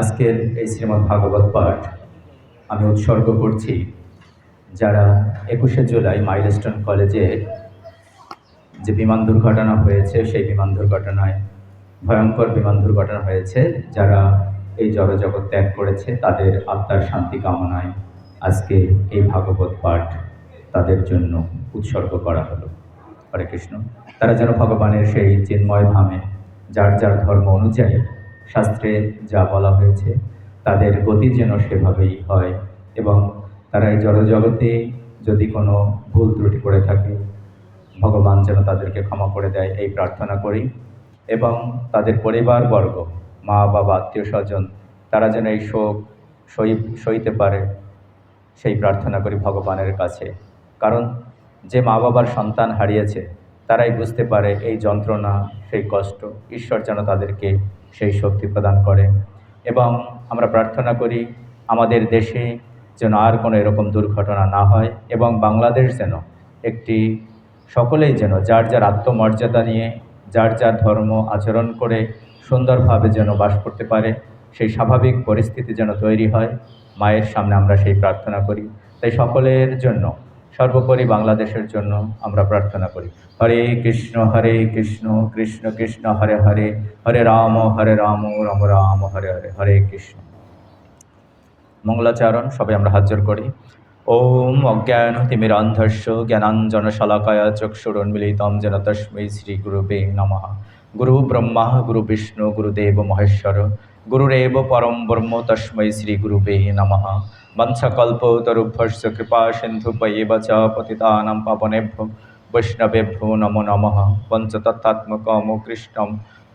আজকের এই শ্রীমদ্ ভাগবত পাঠ আমি উৎসর্গ করছি যারা একুশে জুলাই মাইলস্টোন কলেজে যে বিমান দুর্ঘটনা হয়েছে, সেই বিমান দুর্ঘটনায়, ভয়ঙ্কর বিমান দুর্ঘটনা হয়েছে, যারা এই জড়জগৎ ত্যাগ করেছে, তাদের আত্মার শান্তি কামনায় আজকে এই ভাগবত পাঠ তাদের জন্য উৎসর্গ করা হলো। হরে কৃষ্ণ। তারা যেন ভগবানের সেই চিন্ময় ধামে, যার যার ধর্ম অনুযায়ী শাস্ত্রে যা বলা হয়েছে, তাদের গতি যেন সেভাবেই হয় এবং তারা এই জড়জগতে যদি কোনো ভুল ত্রুটি করে থাকে, ভগবান যেন তাদেরকে ক্ষমা করে দেয় এই প্রার্থনা করি এবং তাদের পরিবারবর্গ, মা, বাবা, আত্মীয় স্বজন, তারা যেন এই শোক সই সইতে পারে সেই প্রার্থনা করি ভগবানের কাছে। কারণ যে মা বাবার সন্তান হারিয়েছে, তারাই বুঝতে পারে এই যন্ত্রণা, সেই কষ্ট, ঈশ্বর যেন তাদেরকে সেই শক্তি প্রদান করে এবং আমরা প্রার্থনা করি আমাদের দেশে যেন আর কোনো এরকম দুর্ঘটনা না হয় এবং বাংলাদেশ যেন একটি সকলেই যেন যার যার আত্মমর্যাদা নিয়ে, যার যার ধর্ম আচরণ করে সুন্দরভাবে যেন বাস করতে পারে, সেই স্বাভাবিক পরিস্থিতি যেন তৈরি হয়, মায়ের সামনে আমরা সেই প্রার্থনা করি। তাই সকলের জন্য সর্বোপরি বাংলাদেশের জন্য আমরা প্রার্থনা করি। হরে কৃষ্ণ হরে কৃষ্ণ কৃষ্ণ কৃষ্ণ, হরে হরে হরে রাম হরে রাম রাম রাম, হরে হরে হরে কৃষ্ণ। মঙ্গলাচরণ, সবাই আমরা হাত জোর করি। ওম অজ্ঞান তিমিরান্ধস্য জ্ঞানাঞ্জন শলাকায় চক্ষুরন্মিলিতম যেন তস্मै শ্রী গুরুবে নমঃ। গুরু ব্রহ্মা, গুরু বিষ্ণু, গুরুদেব মহেশ্বর, গুরুরেব পরম ব্রহ্ম তস্मै শ্রী গুরুবে নমঃ। বংশকল্পতরুভ্যশ্চ কৃপা সিন্ধুপয়েব চ পতিতানাং পাবনেভ্যো বৈষ্ণবেভ্যো নমো নমঃ পঞ্চতত্ত্বাত্মকম কৃষ্ণম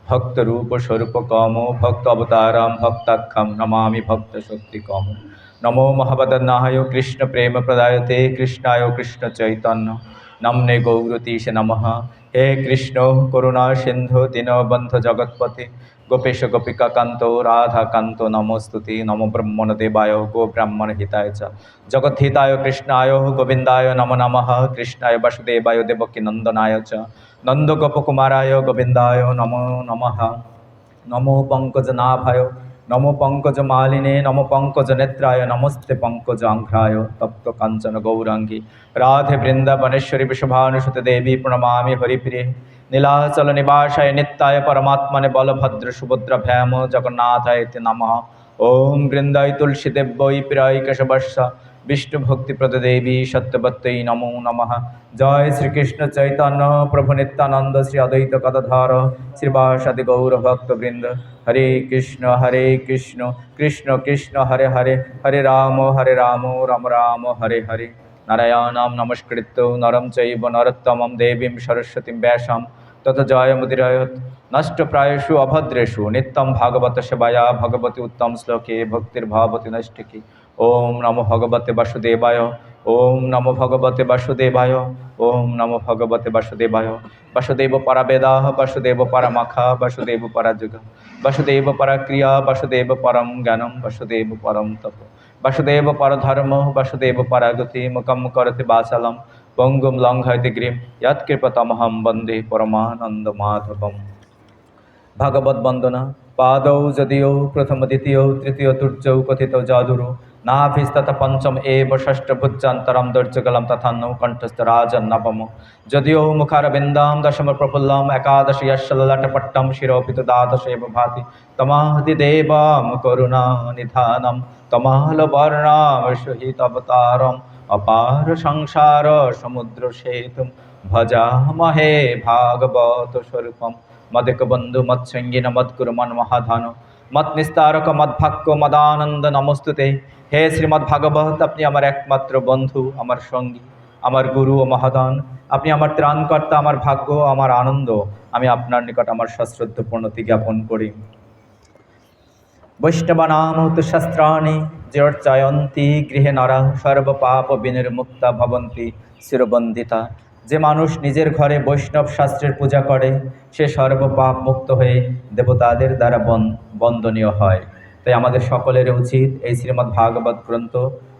ভক্তরূপস্বরূপকম ভক্ত অবতারাম ভক্তাক্ষম নমামি ভক্ত শক্তিকম নমো মহাবদনায় কৃষ্ণ প্রেম প্রদায়তে কৃষ্ণায় কৃষ্ণ চৈতন্য নমনে গৌরতীশ নমঃ। হে কৃষ্ণ, করুণা, সিন্ধু, দীনবন্ধ জগৎপতি গোপেশ গোপিকা কান্ত, রাধা কান্ত, নমস্তুতি, নমো ব্রহ্মণ দেবায় গো ব্রাহ্মণ হিতায় চ। জগদ্ধিতায় কৃষ্ণায় গোবিন্দায় নম নমঃ, কৃষ্ণায় বাসুদেবায় দেবকী নন্দনায় চ। নন্দ গোপকুমারায় গোবিন্দায় নমো নমঃ। নমো পঙ্কজনাভায় নমো পঙ্কজমালিনে নমো পঙ্কজনেত্রায় নমস্তে পঙ্কজাঘ্রায় তপ্ত কাঞ্চন গৌরাঙ্গী, রাধে বৃন্দাবনেশ্বরী বিশ্বভানুসুতে দেবী প্রণমামি হরিপ্রিয়ে। নীলাচল নিবাসায় নিত্যায় পরমাত্মনে বলভদ্র সুভদ্র ভ্যাম জগন্নাথায় নমঃ। ওম বৃন্দায় তুলসী দেব্যই প্রিয় কেশবর্ষ বিষ্ণু ভক্তি দেবী সত্যবত্যই নমো নমঃ। জয় শ্রীকৃষ্ণ চৈতন্য প্রভু নিত্যানন্দ শ্রী অদ্বৈত কদধর শ্রীবাসাদি গৌর ভক্তবৃন্দ হরে কৃষ্ণ হরে কৃষ্ণ কৃষ্ণ কৃষ্ণ, হরে হরে হরে রাম হরে রাম রাম রাম, হরে হরে। নারায়ণাম নমস্কৃত্য, নরম চৈব, নরোত্তমম দেবীম সরস্বতীম ব্যাসাম। তত জয় মুদিরয়ত নষ্টপ্রায়সু অভদ্রেষু নিত্যম ভাগবত সেবায়া ভগবতী উত্তম শ্লোকে ভক্তির্ভাবতী নষ্টিকে ওম নমো ভগবতে বাসুদেবায় ওম নমো ভগবতে বাসুদেবায় ওম নমো ভগবতে বাসুদেবায় বাসুদেব পরাবেদা বাসুদেব পরমাখা বাসুদেব পরাযুগ বাসুদেব পরক্রিয়া বাসুদেব পরম জ্ঞানম বাসুদেব পরম তপ বাসুদেব পরধর্ম বাসুদেব পরাগতি মুখম করতে বাচালম পঙ্গুম লঙ্ঘয়তে গ্রীম। যৎকৃপতমহম বন্দে পরমানন্দ মাধবম ভাগবত বন্দনা, পাদৌ যদিও প্রথম দ্বিতীয়, তৃতীয় তুর্যৌ কথিত জাদুরু, নাভিস্তত পঞ্চম এব ষষ্ঠ ভুজ্জান্তরম দর্যগলম তথান্ন কণ্ঠস্থ রাজন নবম যদিও মুখারবিন্দাম দশম প্রফুল্লম একাদশ যশলটপট্টম শিরোপিত দ্বাদশ এব ভাতি। তমাহতি দেবাম করুণা নিধানম তমাহল বর্ণাম সহিতবতারম অপার সংসার সমুদ্র সেতুম ভজামহে ভাগবত স্বরূপম। মদিক বন্ধু মৎসঙ্গিন মদ্গুরু মন মহাধান। মত নিস্তারক মদ্ভাক্য মদানন্দ নমস্তুতে। হে শ্রীমদ্ ভাগবত, আপনি আমার একমাত্র বন্ধু, আমার সঙ্গী, আমার গুরু ও মহাদান আপনি আমার ত্রাণকর্তা, আমার ভাগ্য, আমার আনন্দ। আমি আপনার নিকট আমার সশ্রদ্ধ প্রণতি জ্ঞাপন করি। বৈষ্ণবানামত শাস্ত্রাণি জয়ন্তী গৃহে নরা সর্বপাপ বিনির্মুক্তা ভবন্তি শিরবন্দিতা। যে মানুষ নিজের ঘরে বৈষ্ণব শাস্ত্রের পূজা করে, সে সর্বপাপ মুক্ত হয়ে দেবতাদের দ্বারা বন, বন্দনীয় হয়। তাই আমাদের সকলের উচিত এই শ্রীমদ্ ভাগবত গ্রন্থ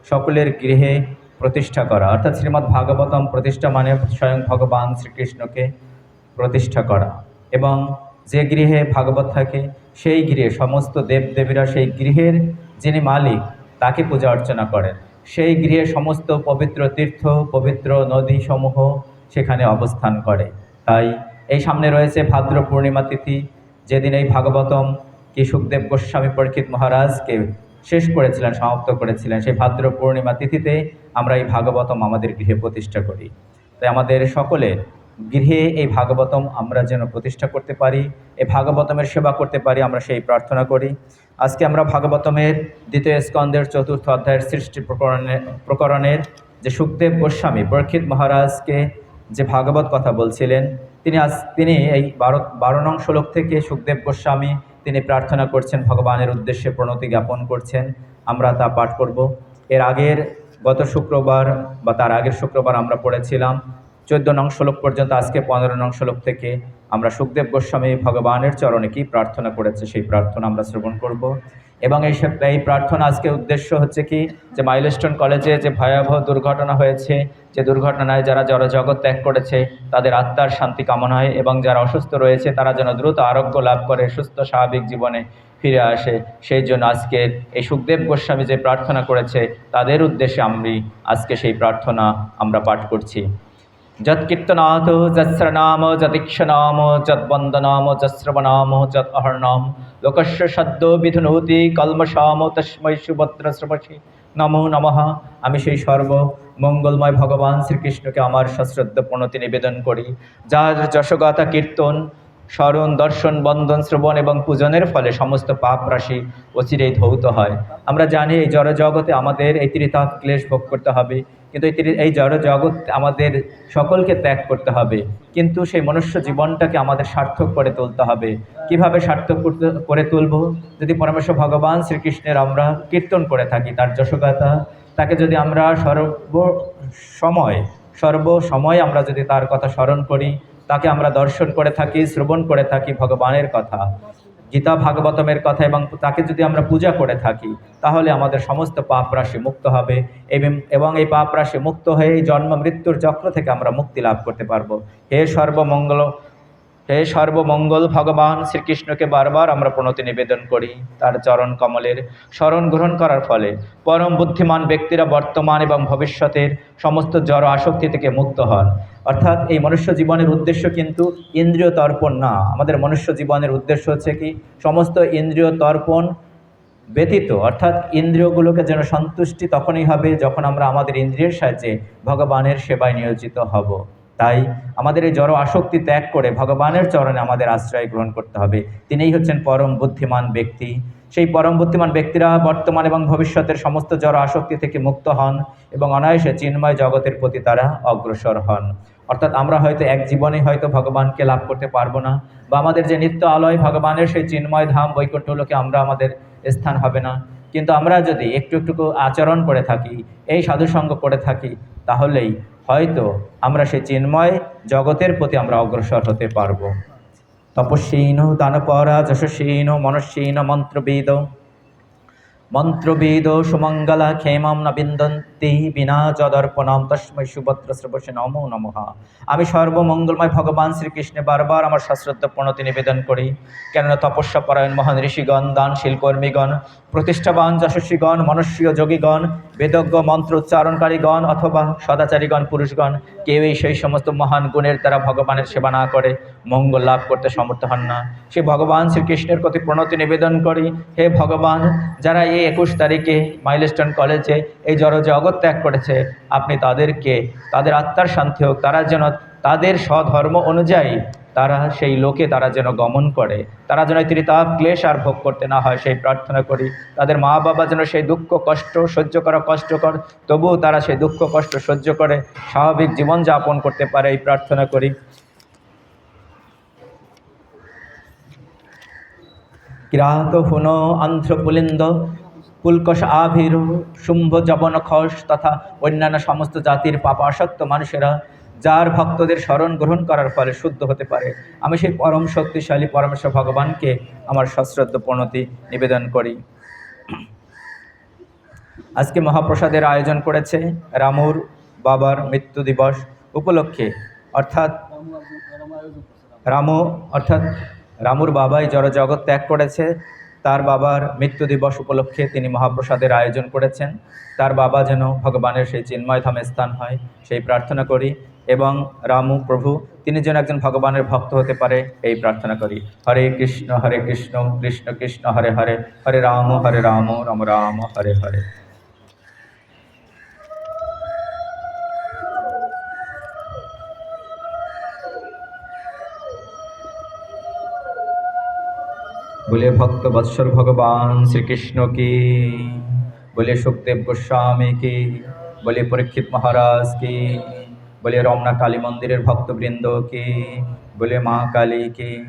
সকলের গৃহে প্রতিষ্ঠা করা। অর্থাৎ শ্রীমদ্ ভাগবতম প্রতিষ্ঠা মানে স্বয়ং ভগবান শ্রীকৃষ্ণকে প্রতিষ্ঠা করা। এবং যে গৃহে ভাগবত থাকে সেই গৃহে, সমস্ত দেবদেবীরা সেই গৃহের যিনি মালিক, তাকে পূজা অর্চনা করেন। সেই গৃহে সমস্ত পবিত্র তীর্থ, পবিত্র নদীসমূহ সেখানে অবস্থান করে। তাই এই সামনে রয়েছে ভাদ্র পূর্ণিমা তিথি। যেদিন এই ভাগবতম কি সুখদেব গোস্বামী পরীক্ষিত মহারাজকে শেষ করেছিলেন, সমাপ্ত করেছিলেন, সেই ভাদ্র পূর্ণিমা তিথিতে আমরা এই ভাগবতম আমাদের গৃহে প্রতিষ্ঠা করি। তাই আমাদের সকলের গৃহে এই ভাগবতম আমরা যেন প্রতিষ্ঠা করতে পারি, এই ভাগবতমের সেবা করতে পারি, আমরা সেই প্রার্থনা করি। আজকে আমরা ভাগবতমের দ্বিতীয় স্কন্দের চতুর্থ অধ্যায়ের সৃষ্টি প্রকরণের প্রকরণের যে সুখদেব গোস্বামী পরীক্ষিত মহারাজকে যে ভাগবত কথা বলছিলেন, তিনি আজ, তিনি এই বারো বারো নং শ্লোক থেকে সুখদেব গোস্বামী তিনি প্রার্থনা করছেন, ভগবানের উদ্দেশ্যে প্রণতি জ্ঞাপন করছেন, আমরা তা পাঠ করব। এর আগের গত শুক্রবার বা তার আগের শুক্রবার আমরা পড়েছিলাম চোদ্দ নং শ্লোক পর্যন্ত, আজকে পনেরো নং শ্লোক থেকে আমরা সুখদেব গোস্বামী ভগবানের চরণে কি প্রার্থনা করেছে সেই প্রার্থনা আমরা শ্রবণ করব। এবং এই এই প্রার্থনা আজকে উদ্দেশ্য হচ্ছে কি? যে মাইলস্টোন কলেজে যে ভয়াবহ দুর্ঘটনা হয়েছে, যে দুর্ঘটনায় যারা জড় জগৎ ত্যাগ করেছে, তাদের আত্মার শান্তি কামনা হয় এবং যারা অসুস্থ রয়েছে, তারা যেন দ্রুত আরোগ্য লাভ করে, সুস্থ স্বাভাবিক জীবনে ফিরে আসে। সেই জন্য আজকে এই সুখদেব গোস্বামী যে প্রার্থনা করেছে, তাদের উদ্দেশ্যে আমি আজকে সেই প্রার্থনা আমরা পাঠ করছি। যৎকীর্তনাথ যৎশ্রনাম যদীক্ষনাম যদ্বন্দনাম যশ্রবনাম যদ অহর্ণাম লোকস্য সদ্য বিধুনৌতি কলমশাম, তস্মৈ সুভদ্র শ্রবসী নমো নমঃ। আমি সেই সর্ব মঙ্গলময় ভগবান শ্রীকৃষ্ণকে আমার সশ্রদ্ধ প্রণতি নিবেদন করি। যার যশগাথা কীর্তন স্মরণ, দর্শন, বন্ধন, শ্রবণ এবং পূজনের ফলে সমস্ত পাপ রাশি অচিরেই ধৌত হয়। আমরা জানি এই জড় জগতে আমাদের এই ত্রিতাপ ক্লেশ ভোগ করতে হবে, কিন্তু এই এই জড় জগৎ আমাদের সকলকে ত্যাগ করতে হবে। কিন্তু সেই মনুষ্য জীবনটাকে আমাদের সার্থক করে তুলতে হবে। কীভাবে সার্থক করে তুলব? যদি পরমেশ্বর ভগবান শ্রীকৃষ্ণের আমরা কীর্তন করে থাকি, তার যশগাথা, তাকে যদি আমরা সর্ব সময় সর্ব সময় আমরা যদি তার কথা স্মরণ করি তাকে আমরা দর্শন করে থাকি, শ্রবণ করে থাকি ভগবানের কথা, গীতা ভাগবতমের কথা এবং তাকে যদি আমরা পূজা করে থাকি, তাহলে আমাদের সমস্ত পাপ রাশি মুক্ত হবে এবং- এই পাপ রাশি মুক্ত হয়ে জন্ম মৃত্যুর চক্র থেকে আমরা মুক্তি লাভ করতে পারব। হে সর্বমঙ্গল হে সর্বমঙ্গল ভগবান, শ্রীকৃষ্ণকে বারবার আমরা প্রণতি নিবেদন করি। তার চরণ কমলের স্মরণ গ্রহণ করার ফলে পরম বুদ্ধিমান ব্যক্তিরা বর্তমান এবং ভবিষ্যতের সমস্ত জড় আসক্তি থেকে মুক্ত হন। অর্থাৎ এই মনুষ্য জীবনের উদ্দেশ্য কিন্তু ইন্দ্রিয় তর্পণ না। আমাদের মনুষ্য জীবনের উদ্দেশ্য হচ্ছে কি? সমস্ত ইন্দ্রিয় তর্পণ ব্যতীত, অর্থাৎ ইন্দ্রিয়গুলোকে যেন সন্তুষ্টি তখনই হবে যখন আমরা আমাদের ইন্দ্রিয়ের সাহায্যে ভগবানের সেবায় নিয়োজিত হব। তাই আমাদের এই জড় আসক্তি ত্যাগ করে ভগবানের চরণে আমাদের আশ্রয় গ্রহণ করতে হবে। তিনিই হচ্ছেন পরম বুদ্ধিমান ব্যক্তি। সেই পরম বুদ্ধিমান ব্যক্তিরা বর্তমান এবং ভবিষ্যতের সমস্ত জড় আসক্তি থেকে মুক্ত হন এবং অনায়াসে চিন্ময় জগতের প্রতি তারা অগ্রসর হন। অর্থাৎ আমরা হয়তো এক জীবনে হয়তো ভগবানকে লাভ করতে পারব না বা আমাদের যে নিত্য আলয় ভগবানের সেই চিন্ময় ধাম বৈকুণ্ঠলোকে আমরা আমাদের স্থান হবে না। কিন্তু আমরা যদি একটু একটু আচরণ করে থাকি, এই সাধুসঙ্গ করে থাকি, তাহলেই হয়তো আমরা সেই চিন্ময় জগতের প্রতি আমরা অগ্রসর হতে পারব। তপস্বীন দানপরা যশস্বীন মনস্বীন মন্ত্রবেদ মন্ত্রবেদ সুমঙ্গলা ক্ষেমম ন বিন্দন্তি বিনা যদর্পণম তস্মৈ সুভদ্র শ্রবসে নমো নমঃ। আমি সর্বমঙ্গলময় ভগবান শ্রীকৃষ্ণে বারবার আমার শাস্ত্রত্ব প্রণতি নিবেদন করি। কেননা তপস্যা পরায়ণ মহান ঋষিগণ, দানশীল কর্মীগণ, প্রতিষ্ঠাবান যশস্বীগণ মনুষ্যীয় যোগীগণ, বেদজ্ঞ, মন্ত্র উচ্চারণকারীগণ অথবা সদাচারীগণ, পুরুষগণ, কেউই সেই সমস্ত মহান গুণের দ্বারা ভগবানের সেবা না করে। মঙ্গল লাভ করতে সমর্থ হন না। সে ভগবান শ্রীকৃষ্ণের প্রতি প্রণতি নিবেদন করি, হে ভগবান, যারা এই একুশ তারিখে মাইলস্টোন কলেজে এই জড় জগৎ ত্যাগ করেছে, আপনি তাদেরকে, তাদের আত্মার শান্তি হোক, তারা যেন তাদের স্বধর্ম অনুযায়ী তারা সেই লোকে তারা যেন গমন করে, তারা যেন ত্রিতাপ, ক্লেশ আর ভোগ করতে না হয়, সেই প্রার্থনা করি। তাদের মা বাবা যেন সেই দুঃখ, কষ্ট সহ্য করা কষ্টকর, তবুও তারা সেই দুঃখ, কষ্ট সহ্য করে, স্বাভাবিক জীবনযাপন করতে পারে, এই প্রার্থনা করি। কিরাত হুন আন্ধ্রপুলিন্দ, পুলকষ আভির শুম্ভ জবন খস তথা অন্যান্য সমস্ত জাতির পাপাসক্ত মানুষেরা, যার ভক্তদের স্মরণ গ্রহণ করার ফলে শুদ্ধ হতে পারে। আমি সেই পরম শক্তিশালী পরমেশ্বর ভগবানকে আমার সশ্রদ্ধ প্রণতি নিবেদন করি। আজকে মহাপ্রসাদের আয়োজন করেছে রামুর বাবার মৃত্যু দিবস উপলক্ষে, অর্থাৎ রামু, অর্থাৎ রামুর বাবাই জড় জগৎ ত্যাগ করেছে। তার বাবার মৃত্যু দিবস উপলক্ষে তিনি মহাপ্রসাদের আয়োজন করেছেন। তার বাবা যেন ভগবানের সেই চিন্ময় ধামে স্থান হয়, সেই প্রার্থনা করি এবং রামু প্রভু, তিনি যেন একজন ভগবানের ভক্ত হতে পারে, এই প্রার্থনা করি। হরে কৃষ্ণ হরে কৃষ্ণ কৃষ্ণ কৃষ্ণ, হরে হরে হরে রাম হরে রাম রাম রাম, হরে হরে। বলে, ভক্ত বৎসর ভগবান শ্রীকৃষ্ণ কি? বলে, সুখদেব গোস্বামী কি? বলে, পরীক্ষিত মহারাজ কি? বলে, রমনা কালী মন্দিরের ভক্তবৃন্দ কি? বলে, মা কালী কি?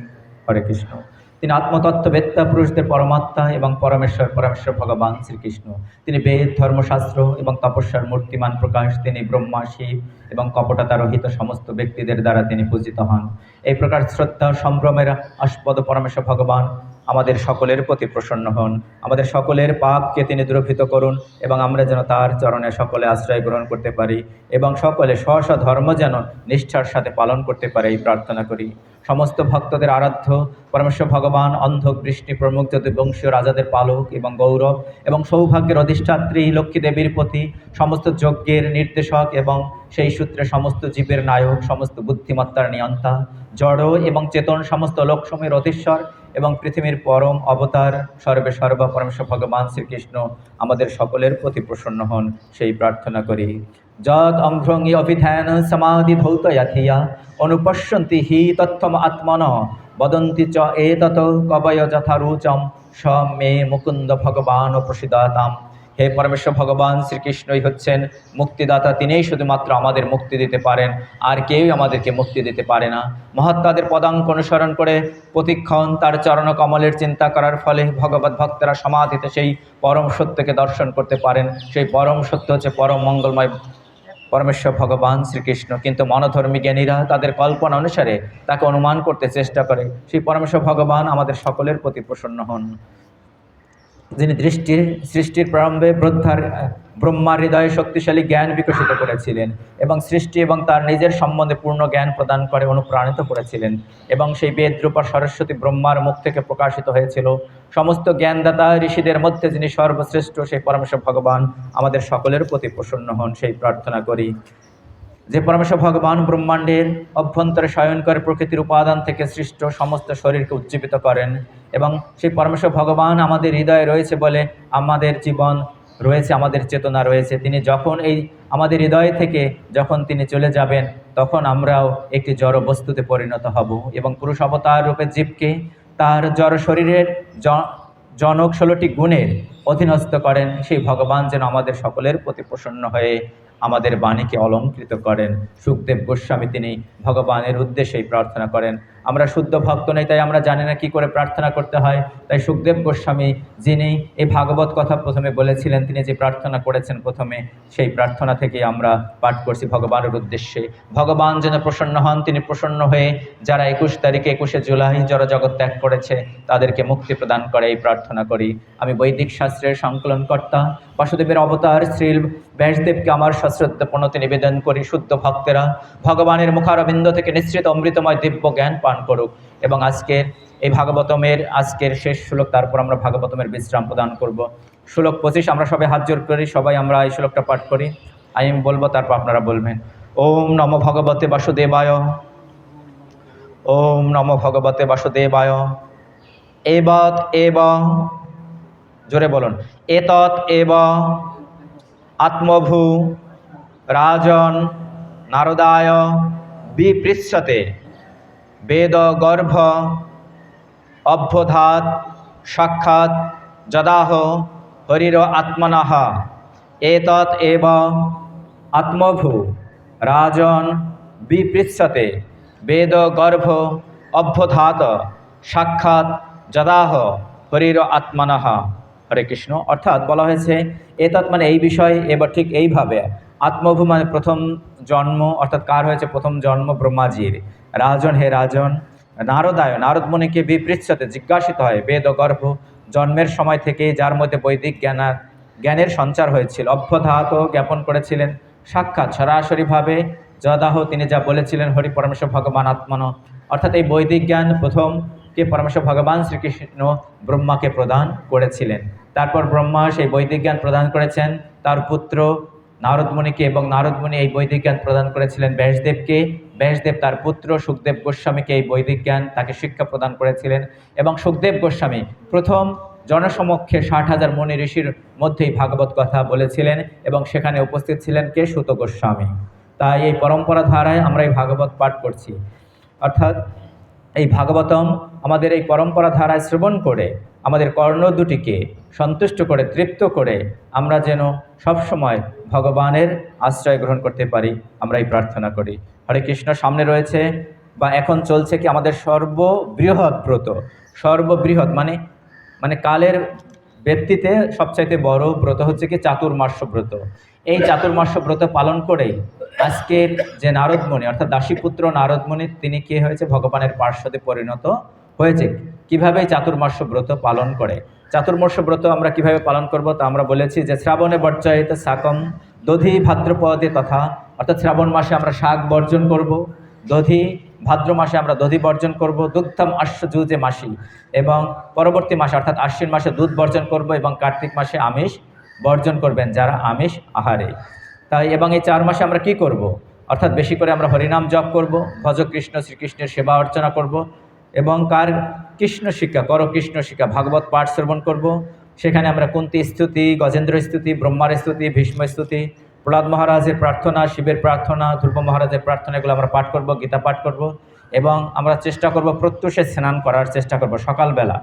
হরে কৃষ্ণ। তিনি আত্মতত্ত্ববেত্তা পুরুষদের পরমাত্মা এবং পরমেশ্বর পরমেশ্বর ভগবান শ্রীকৃষ্ণ। তিনি বেদ, ধর্মশাস্ত্র এবং তপস্যার মূর্তিমান প্রকাশ, তিনি ব্রহ্মা শিব এবং কপটতা রহিত সমস্ত ব্যক্তিদের দ্বারা তিনি পূজিত হন। এই প্রকার শ্রদ্ধা, সম্ভ্রমের আস্পদ পরমেশ্বর ভগবান আমাদের সকলের প্রতি প্রসন্ন হন। আমাদের সকলের পাপকে তিনি দুরভিত করুন এবং আমরা যেন তার চরণে সকলে আশ্রয় গ্রহণ করতে পারি এবং সকলে স্ব ধর্ম যেন নিষ্ঠার সাথে পালন করতে পারে এই প্রার্থনা করি। সমস্ত ভক্তদের আরাধ্য, পরমেশ্বর ভগবান অন্ধ বৃষ্টি প্রমুখ জ্যোতি বংশীয় রাজাদের পালক এবং গৌরব এবং সৌভাগ্যের অধিষ্ঠাত্রী লক্ষ্মী দেবীর প্রতি সমস্ত যজ্ঞের নির্দেশক এবং সেই সূত্রে সমস্ত জীবের নায়ক, সমস্ত বুদ্ধিমত্তার নিয়ন্তা, জড় এবং চেতন, সমস্ত লোকসময়ের অধীশ্বর এবং পৃথিবীর পরম অবতার, সর্বে সর্বা পরমেশ্বর ভগবান শ্রীকৃষ্ণ আমাদের সকলের প্রতি প্রসন্ন হন, সেই প্রার্থনা করি। যদ অঙ্ঘ্রঙ্গি অভিধ্যান সমাধি ধৌতয়াথিয়া অনুপশ্যন্তি হি তথ্যম আত্মন, বদন্তি চ এ তত কবয় যথারুচম স মে মুকুন্দ ভগবান প্রসিদাতাম। হে পরমেশ্বর ভগবান, শ্রীকৃষ্ণই হচ্ছেন মুক্তিদাতা। তিনিই শুধুমাত্র আমাদের মুক্তি দিতে পারেন, আর কেউই আমাদেরকে মুক্তি দিতে পারে না। মহাত্মাদের পদাঙ্ক অনুসরণ করে প্রতিক্ষণ তার চরণ কমলের চিন্তা করার ফলে ভগবত ভক্তরা সমাধিতে সেই পরম সত্যকে দর্শন করতে পারেন। সেই পরম সত্য হচ্ছে পরম মঙ্গলময় পরমেশ্বর ভগবান শ্রীকৃষ্ণ। কিন্তু মনোধর্মী জ্ঞানীরা তাদের কল্পনা অনুসারে তাকে অনুমান করতে চেষ্টা করে। সেই পরমেশ্বর ভগবান আমাদের সকলের প্রতি প্রসন্ন হন। যিনি দৃষ্টির, সৃষ্টির প্রারম্ভে ব্রদ্ধার ব্রহ্মার হৃদয়ে শক্তিশালী জ্ঞান বিকশিত করেছিলেন এবং সৃষ্টি এবং তার নিজের সম্বন্ধে পূর্ণ জ্ঞান প্রদান করে অনুপ্রাণিত করেছিলেন এবং সেই বেদরূপা সরস্বতী ব্রহ্মার মুখ থেকে প্রকাশিত হয়েছিল। সমস্ত জ্ঞানদাতা ঋষিদের মধ্যে যিনি সর্বশ্রেষ্ঠ, সেই পরমেশ্বর ভগবান আমাদের সকলের প্রতি প্রসন্ন হন, সেই প্রার্থনা করি। যে পরমেশ্বর ভগবান ব্রহ্মাণ্ডের অভ্যন্তরে শয়ন করে প্রকৃতির উপাদান থেকে সৃষ্ট সমস্ত শরীরকে উজ্জীবিত করেন এবং সেই পরমেশ্বর ভগবান আমাদের হৃদয়ে রয়েছে বলে আমাদের জীবন রয়েছে, আমাদের চেতনা রয়েছে। তিনি যখন এই আমাদের হৃদয় থেকে যখন তিনি চলে যাবেন, তখন আমরাও একটি জড় বস্তুতে পরিণত হব এবং পুরুষ অবতার রূপে জীবকে তার জড় শরীরের জনক ষোলোটি গুণের অধীনস্থ করেন। সেই ভগবান যেন আমাদের সকলের প্রতি প্রসন্ন হয়ে আমাদের বাণীকে অলঙ্কৃত করেন। সুখদেব গোস্বামী তিনি ভগবানের উদ্দেশ্যেই প্রার্থনা করেন। আমরা শুদ্ধ ভক্ত নেই, তাই আমরা জানি না কি করে প্রার্থনা করতে হয়। তাই সুখদেব গোস্বামী যিনি এই ভাগবত কথা প্রথমে বলেছিলেন, তিনি যে প্রার্থনা করেছেন প্রথমে, সেই প্রার্থনা থেকে আমরা পাঠ করছি ভগবানের উদ্দেশ্যে। ভগবান যেন প্রসন্ন হন, তিনি প্রসন্ন হয়ে যারা একুশ তারিখে একুশে জুলাই যারা জগৎ ত্যাগ করেছে, তাদেরকে মুক্তি প্রদান করে এই প্রার্থনা করি। আমি বৈদিক শাস্ত্রের সংকলনকর্তা, বাসুদেবের অবতার শ্রী ব্যাসদেবকে আমার সশ্রদ্ধ প্রণতি নিবেদন করি, শুদ্ধ ভক্তেরা। ভগবানের মুখারবিন্দ থেকে নিঃসৃত অমৃতময় দিব্য জ্ঞান পান করুক। এবং আজকের এই ভাগবতমের আজকের শেষ শ্লোক, তারপর আমরা ভাগবতমের বিশ্রাম প্রদান করব। শ্লোক পঁচিশ, আমরা সবাই হাত জোর করি, সবাই আমরা এই শ্লোকটা পাঠ করি। আমি বলব, তারপর আপনারা বলবেন। ওম নম ভগবতে বাসুদেবায়। ওম নম ভগবতে বাসুদেবায়। এবৎ এব। জোরে বলুন। এতৎ এব। আত্মভূ। রাজন। নারদায়। বিপৃচ্ছতে বেদগর্ভ অভ্যধাত সাক্ষাৎ, যদাহ, হরির আত্মনঃ এতৎ এব, আত্মভূ, রাজন, বিপৃচ্ছতে, বেদ, গর্ভ অভ্যধাত সাক্ষাৎ, যদাহ, হরির আত্মনঃ হরে কৃষ্ণ। অর্থাৎ বলা হয়েছে, এতৎ মানে এই বিষয়, এবার ঠিক এইভাবে। আত্মভূ মানে প্রথম জন্ম, অর্থাৎ কার হয়েছে? প্রথম জন্ম ব্রহ্মাজির। রাজন হে রাজন, নারদায় নারদ মুনিকে বিপৃচ্ছতে জিজ্ঞাসিত হয়, বেদ গর্ভ, জন্মের সময় থেকে যার মধ্যে বৈদিক জ্ঞানার জ্ঞানের সঞ্চার হয়েছিল অভ্যধাত জ্ঞাপন করেছিলেন। সাক্ষাৎ সরাসরিভাবে যদাহ তিনি যা বলেছিলেন, হরি পরমেশ্বর ভগবান আত্মন। অর্থাৎ এই বৈদিক জ্ঞান প্রথম কে পরমেশ্বর ভগবান শ্রীকৃষ্ণ ব্রহ্মাকে প্রদান করেছিলেন। তারপর ব্রহ্মা সেই বৈদিক জ্ঞান প্রদান করেছেন, তার পুত্র নারদমণিকে এবং নারদমণি এই বৈদিক জ্ঞান প্রদান করেছিলেন ব্যাসদেবকে। ব্যাসদেব তার পুত্র সুখদেব গোস্বামীকে এই বৈদিক জ্ঞান তাকে শিক্ষা প্রদান করেছিলেন এবং সুখদেব গোস্বামী প্রথম জনসমক্ষে ষাট হাজার মনি ঋষির মধ্যেই ভাগবত কথা বলেছিলেন এবং সেখানে উপস্থিত ছিলেন কে? সুত গোস্বামী। তাই এই পরম্পরা ধারায় আমরা এই ভাগবত পাঠ করছি। অর্থাৎ এই ভাগবতম আমাদের এই পরম্পরা ধারায় শ্রবণ করে আমাদের কর্ণ দুটিকে সন্তুষ্ট করে, তৃপ্ত করে আমরা যেন সবসময় ভগবানের আশ্রয় গ্রহণ করতে পারি আমরা এই প্রার্থনা করি। হরে কৃষ্ণ, সামনে রয়েছে বা এখন চলছে কি আমাদের সর্ববৃহৎ ব্রত সর্ববৃহৎ মানে মানে কালের ব্যক্তিতে সবচাইতে বড় ব্রত হচ্ছে কি চাতুর্মাস্য ব্রত এই চাতুর্মাস্য ব্রত পালন করেই আজকের যে নারদমণি, অর্থাৎ দাসীপুত্র নারদমণি, তিনি কে হয়েছে? ভগবানের পার্শ্বদে পরিণত হয়েছে? কীভাবে চাতুর্মাস্য ব্রত পালন করে? চাতুর্মাস্য ব্রত আমরা কীভাবে পালন করব তা আমরা বলেছি যে শ্রাবণে বর্জয়িত সাকম দধি ভাদ্রপদে তথা, অর্থাৎ শ্রাবণ মাসে আমরা শাক বর্জন করব, দধি ভাদ্র মাসে আমরা দধি বর্জন করব, দুগ্ধম আশ্ব যুজে মাসি এবং পরবর্তী মাসে, অর্থাৎ আশ্বিন মাসে দুধ বর্জন করব এবং কার্তিক মাসে আমিষ বর্জন করবেন, যারা আমিষ আহারে। তাই এবং এই চার মাসে আমরা কি করব। অর্থাৎ বেশি করে আমরা হরিনাম জপ করব ভজ কৃষ্ণ শ্রীকৃষ্ণের সেবা অর্চনা করব এবং কার কৃষ্ণ শিক্ষা, কর কৃষ্ণ শিক্ষা, ভাগবত পাঠ শ্রবণ করব। সেখানে আমরা কুন্তি স্তুতি, গজেন্দ্র স্তুতি, ব্রহ্মার স্তুতি, ভীষ্ম স্তুতি, প্রহ্লাদ মহারাজের প্রার্থনা, শিবের প্রার্থনা, ধ্রুব মহারাজের প্রার্থনা, এগুলো আমরা পাঠ করব, গীতা পাঠ করব এবং আমরা চেষ্টা করব প্রত্যুষে স্নান করার চেষ্টা করব সকালবেলা।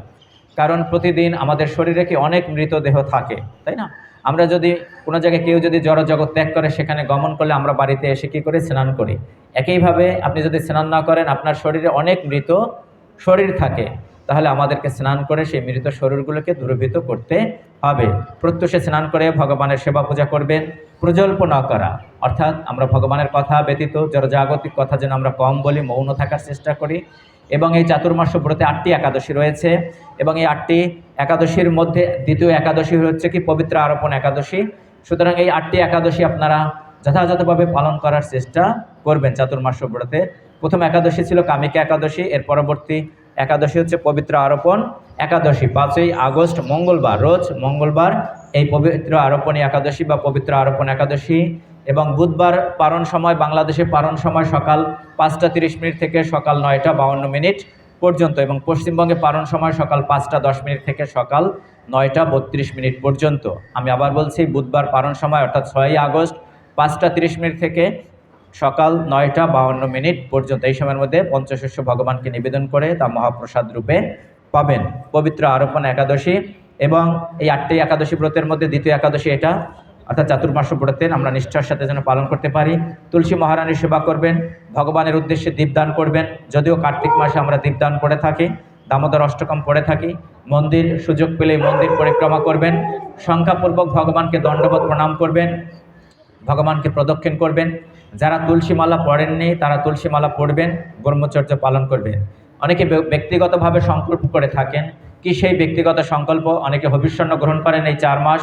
কারণ প্রতিদিন আমাদের শরীরে কি অনেক মৃতদেহ থাকে, তাই না? আমরা যদি কোনো জায়গায় কেউ যদি জগৎ ত্যাগ করে, সেখানে গমন করলে আমরা বাড়িতে এসে কী করে? স্নান করি। একইভাবে আপনি যদি স্নান না করেন, আপনার শরীরে অনেক মৃত শরীর থাকে, তাহলে আমাদেরকে স্নান করে সেই মৃত শরীরগুলোকে দূরীভূত করতে হবে। প্রত্যুষে স্নান করে ভগবানের সেবা পূজা করবেন প্রজল্প না করা। অর্থাৎ আমরা ভগবানের কথা ব্যতীত, জড়জাগতিক কথা যেন আমরা কম বলি, মৌন থাকার চেষ্টা করি। এবং এই চাতুর্মাস ব্রতে আটটি একাদশী রয়েছে। এবং এই আটটি একাদশীর মধ্যে দ্বিতীয় একাদশী হচ্ছে কি? পবিত্র আরোপণ একাদশী। সুতরাং এই আটটি একাদশী আপনারা যথাযথভাবে পালন করার চেষ্টা করবেন চাতুর্মাস ব্রতে। প্রথম একাদশী ছিল কামিকা একাদশী, এর পরবর্তী একাদশী হচ্ছে পবিত্র আরোপণ। একাদশী পাঁচই আগস্ট, মঙ্গলবার, রোজ মঙ্গলবার এই পবিত্র আরোপণী একাদশী বা পবিত্র আরোপণ একাদশী এবং বুধবার পারণ সময়, বাংলাদেশে পারণ সময় সকাল পাঁচটা তিরিশ মিনিট থেকে সকাল নয়টা বাউন্ন মিনিট পর্যন্ত এবং পশ্চিমবঙ্গে পারণ সময় সকাল পাঁচটা দশ মিনিট থেকে সকাল নয়টা বত্রিশ মিনিট পর্যন্ত। আমি আবার বলছি, বুধবার পারণ সময় অর্থাৎ ছয়ই আগস্ট পাঁচটা তিরিশ মিনিট থেকে সকাল নয়টা বাহান্ন মিনিট পর্যন্ত এই সময়ের মধ্যে পঞ্চশস্য ভগবানকে নিবেদন করে তা মহাপ্রসাদ রূপে পাবেন। পবিত্র আরোপণ একাদশী এবং এই আটটি একাদশী ব্রতের মধ্যে দ্বিতীয় একাদশী এটা, অর্থাৎ চাতুর্মাস ব্রতের আমরা নিষ্ঠার সাথে যেন পালন করতে পারি। তুলসী মহারানীর সেবা করবেন, ভগবানের উদ্দেশ্যে দীপদান করবেন, যদিও কার্তিক মাসে আমরা দীপদান করে থাকি, দামোদর অষ্টকম পড়ে থাকি, মন্দির সুযোগ পেলে মন্দির পরিক্রমা করবেন, সংখ্যাপূর্বক ভগবানকে দণ্ডবোধ প্রণাম করবেন, ভগবানকে প্রদক্ষিণ করবেন যারা তুলসীমালা পড়েননি, তারা তুলসীমালা পড়বেন, ব্রহ্মচর্য পালন করবেন। অনেকে ব্যক্তিগতভাবে সংকল্প করে থাকেন কি সেই ব্যক্তিগত সংকল্প? অনেকে ভবিষ্যন্ন গ্রহণ করেন এই চার মাস,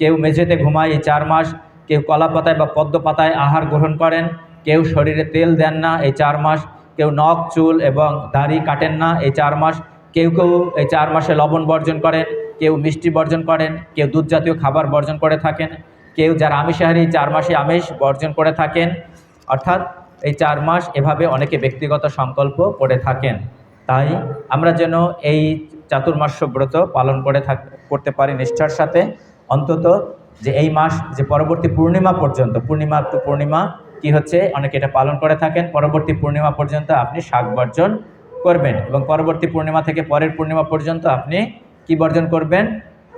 কেউ মেঝেতে ঘুমায় এই চার মাস, কেউ কলা পাতায় বা পদ্ম পাতায় আহার গ্রহণ করেন, কেউ শরীরে তেল দেন না এই চার মাস, কেউ নখ, চুল এবং দাড়ি কাটেন না এই চার মাস, কেউ কেউ এই চার মাসে লবণ বর্জন করেন, কেউ মিষ্টি বর্জন করেন, কেউ দুধ জাতীয় খাবার বর্জন করে থাকেন, কেউ যারা আমিষাহারী চার মাসে আমিষ বর্জন করে থাকেন অর্থাৎ এই চার মাস এভাবে অনেকে ব্যক্তিগত সংকল্প করে থাকেন। তাই আমরা যেন এই চাতুর্মাস্য ব্রত পালন করে থাক, করতে পারি নিষ্ঠার সাথে। অন্তত যে এই মাস, যে পরবর্তী পূর্ণিমা পর্যন্ত, পূর্ণিমা টু পূর্ণিমা, কি হচ্ছে? অনেকে এটা পালন করে থাকেন। পরবর্তী পূর্ণিমা পর্যন্ত আপনি শাক বর্জন করবেন এবং পরবর্তী পূর্ণিমা থেকে পরের পূর্ণিমা পর্যন্ত আপনি কি বর্জন করবেন?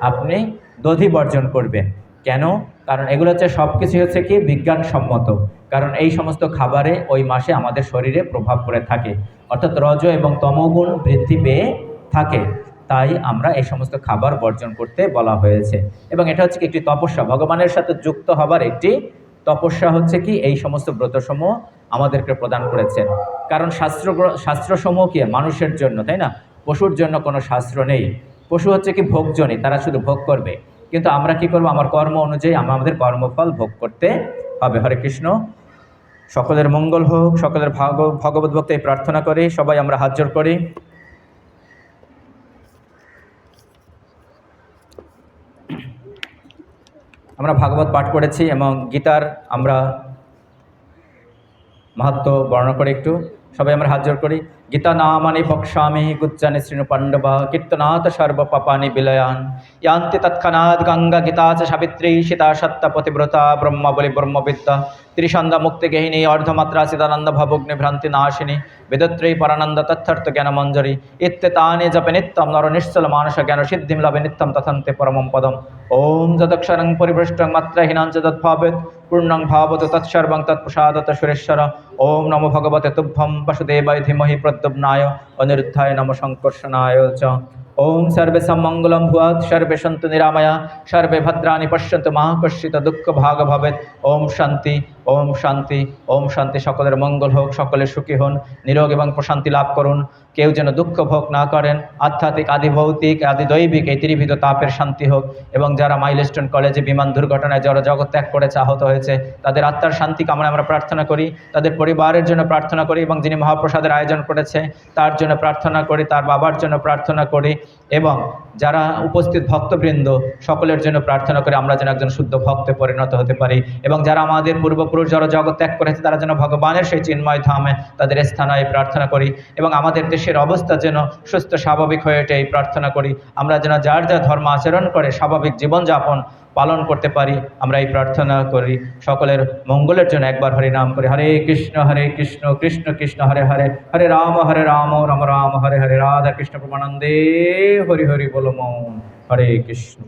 আপনি দধি বর্জন করবেন। কেন? কারণ এগুলো হচ্ছে সব কিছু হচ্ছে কি? বিজ্ঞানসম্মত। কারণ এই সমস্ত খাবারে ওই মাসে আমাদের শরীরে প্রভাব পড়ে থাকে। অর্থাৎ রজ এবং তমগুণ বৃদ্ধি পেয়ে থাকে। তাই আমরা এই সমস্ত খাবার বর্জন করতে বলা হয়েছে। এবং এটা হচ্ছে একটি তপস্যা। ভগবানের সাথে যুক্ত হবার একটি তপস্যা হচ্ছে কি এই সমস্ত ব্রতসমূহ আমাদেরকে প্রদান করেছেন। কারণ শাস্ত্র শাস্ত্রসমূহ কি? মানুষের জন্য, তাই না? পশুর জন্য কোনো শাস্ত্র নেই। পশু হচ্ছে কি ভোগজনী তারা শুধু ভোগ করবে। কিন্তু আমরা কি করব? আমার কর্ম অনুযায়ী, আমাদের কর্মফল ভোগ করতে হবে হরে কৃষ্ণ। সকলের মঙ্গল হোক, সকলের ভাগ, ভগবত ভক্ত এই প্রার্থনা করি, সবাই আমরা হাত জোর করি। আমরা ভাগবত পাঠ করেছি এবং গীতার আমরা মাহাত্ম বর্ণনা করে একটু। সবাই আমরা হাজর করি। গীতা নামানি বক্সামি গুজ্জানি শ্রীণু পাণ্ডবা কীর্তনাথ সর্ব পাপানি বিলয়ান। ইয়ান্তি তৎক্ষণাৎ গঙ্গা গীতা চ সাবিত্রী, সীতা সত্য পতিব্রতা, ব্রহ্মাবলী ব্রহ্মবিদ্যা। ত্রিসন্ধ্যা মুক্তি গেহিনী অর্ধমাত্রা সিদানন্দ ভবগ্নি ভ্রান্তি নাশিনী, বেদত্রয়ী পরানন্দ তত্থার্থ জ্ঞান মঞ্জরি ইত্যে তানে জপে নিত্যম নর নিশ্চল মানস জ্ঞান সিদ্ধিম লভে নিত্যম তথন্তে পরমম পদম। ওম যদক্ষরং পরিভৃষ্টং মাত্রাহীনাঞ্চ তদ্ভাবেত পূর্ণং ভাবত তৎসর্বং তৎপ্রসাদত সুরেশ্বর। ওম নমো ভগবতে তুভ্যম বাসুদেবায় ধীমহি প্রদ্যুম্নায় অনিরুদ্ধায় নম সংকর্ষণায় চ। ওম সর্বে সম্মঙ্গলম ভুয়াৎ, সর্বে সন্তু নিরাময়া, সর্বে ভদ্রাণী পশ্যন্ত মা কশ্চিত দুঃখ ভাগ ভবেত ওম শান্তি ওম শান্তি ওম শান্তি। সকলের মঙ্গল হোক, সকলে সুখী হন, নিরোগ এবং প্রশান্তি লাভ করুন। কেউ যেন দুঃখ ভোগ না করেন, আধ্যাত্মিক, আদি ভৌতিক, আদি দৈবিক এই ত্রিবিধ তাপের শান্তি হোক। এবং যারা মাইলস্টোন কলেজে বিমান দুর্ঘটনায় যারা জগৎ ত্যাগ করেছে, আহত হয়েছে, তাদের আত্মার শান্তি কামনা আমরা প্রার্থনা করি, তাদের পরিবারের জন্য প্রার্থনা করি এবং যিনি মহাপ্রসাদের আয়োজন করেছে, তার জন্য প্রার্থনা করি, তার বাবার জন্য প্রার্থনা করি এবং যারা উপস্থিত ভক্তবৃন্দ, সকলের জন্য প্রার্থনা করি, আমরা যেন একজন শুদ্ধ ভক্তে পরিণত হতে পারি। এবং যারা আমাদের পূর্বপুরুষ যারা জগৎ ত্যাগ করেছে, তারা যেন ভগবানের সেই চিন্ময় ধামে তাদের স্থানায় প্রার্থনা করি এবং আমাদের দেশের অবস্থা যেন সুস্থ, স্বাভাবিক হয়ে ওঠে, এই প্রার্থনা করি। আমরা যেন যার যা ধর্ম আচরণ করে স্বাভাবিক জীবনযাপন পালন করতে পারি, আমরা এই প্রার্থনা করি। সকলের মঙ্গলের জন্য একবার হরে নাম করি। হরে কৃষ্ণ হরে কৃষ্ণ কৃষ্ণ কৃষ্ণ, হরে হরে। হরে রাম হরে রাম রাম রাম, হরে হরে। রাধা কৃষ্ণ প্রমানন্দে হরি হরি বলো মৌন হরে কৃষ্ণ।